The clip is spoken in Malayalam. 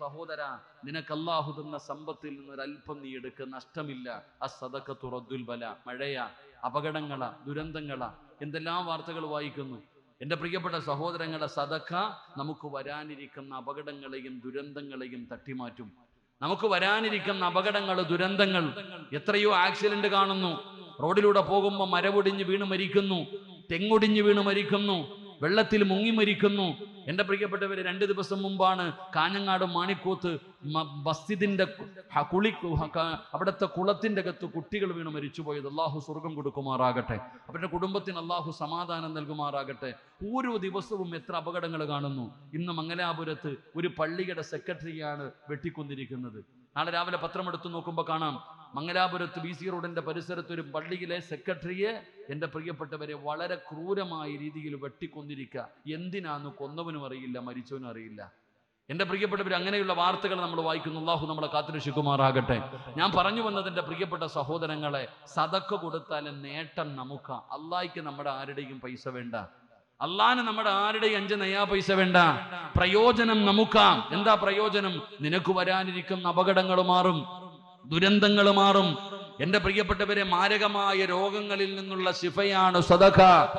സഹോദര നിനക്ക് അള്ളാഹു തന്ന സമ്പത്തിൽ നിന്ന് ഒരല്പം നീ എടുക്ക നഷ്ടമില്ല. ആ സതക്ക തുറദ്ദുൽ ബല. മഴയാ അപകടങ്ങളാ ദുരന്തങ്ങളാ. എന്തെല്ലാം വാർത്തകൾ വായിക്കുന്നു? എന്റെ പ്രിയപ്പെട്ട സഹോദരങ്ങളെ സതക്ക നമുക്ക് വരാനിരിക്കുന്ന അപകടങ്ങളെയും ദുരന്തങ്ങളെയും തട്ടിമാറ്റും. നമുക്ക് വരാനിരിക്കുന്ന അപകടങ്ങൾ ദുരന്തങ്ങൾ എത്രയോ ആക്സിഡന്റ് കാണുന്നു. റോഡിലൂടെ പോകുമ്പോൾ മരവൊടിഞ്ഞ് വീണ് മരിക്കുന്നു. തെങ്ങൊടിഞ്ഞ് വീണ് മരിക്കുന്നു. വെള്ളത്തിൽ മുങ്ങി മരിക്കുന്നു. എന്റെ പ്രിയപ്പെട്ടവര് രണ്ട് ദിവസം മുമ്പാണ് കാഞ്ഞങ്ങാട് മാണിക്കൂത്ത് ബസ്തിന്റെ കുളി അവിടുത്തെ കുളത്തിന്റെ അകത്ത് കുട്ടികൾ വീണ് മരിച്ചുപോയത്. അള്ളാഹു സ്വർഗം കൊടുക്കുമാറാകട്ടെ. അവരുടെ കുടുംബത്തിന് അള്ളാഹു സമാധാനം നൽകുമാറാകട്ടെ. ഓരോ ദിവസവും എത്ര അപകടങ്ങൾ കാണുന്നു. ഇന്ന് മംഗലാപുരത്ത് ഒരു പള്ളിയുടെ സെക്രട്ടറിയാണ് വെട്ടിക്കൊന്നിരിക്കുന്നത്. നാളെ രാവിലെ പത്രം എടുത്തു നോക്കുമ്പോൾ കാണാം. മംഗലാപുരത്ത് ബി സി റോഡിന്റെ പരിസരത്ത് ഒരു പള്ളിയിലെ സെക്രട്ടറിയെ എന്റെ പ്രിയപ്പെട്ടവരെ വളരെ ക്രൂരമായ രീതിയിൽ വെട്ടിക്കൊന്നിരിക്കുക എന്തിനാന്ന് കൊന്നവനും അറിയില്ല മരിച്ചവനും അറിയില്ല. എന്റെ പ്രിയപ്പെട്ടവർ അങ്ങനെയുള്ള വാർത്തകൾ നമ്മൾ വായിക്കുന്നു. അള്ളാഹു നമ്മളെ കാത്തിരക്ഷിക്കുമാറാകട്ടെ. ഞാൻ പറഞ്ഞു വന്നത് എന്റെ പ്രിയപ്പെട്ട സഹോദരങ്ങളെ സതക്ക കൊടുത്താൽ നേട്ടം നമുക്ക്. അള്ളാഹിക്ക് നമ്മുടെ ആരുടെയും പൈസ വേണ്ട. അള്ളാന് നമ്മുടെ ആരുടെയും അഞ്ച് നയാ പൈസ വേണ്ട. പ്രയോജനം നമുക്കാ. എന്താ പ്രയോജനം? നിനക്ക് വരാനിരിക്കുന്ന അപകടങ്ങൾ മാറും. ദുരന്തങ്ങൾ മാറും. എന്റെ പ്രിയപ്പെട്ടവരെ മാരകമായ രോഗങ്ങളിൽ നിന്നുള്ള ശിഫയാണ് സദഖ.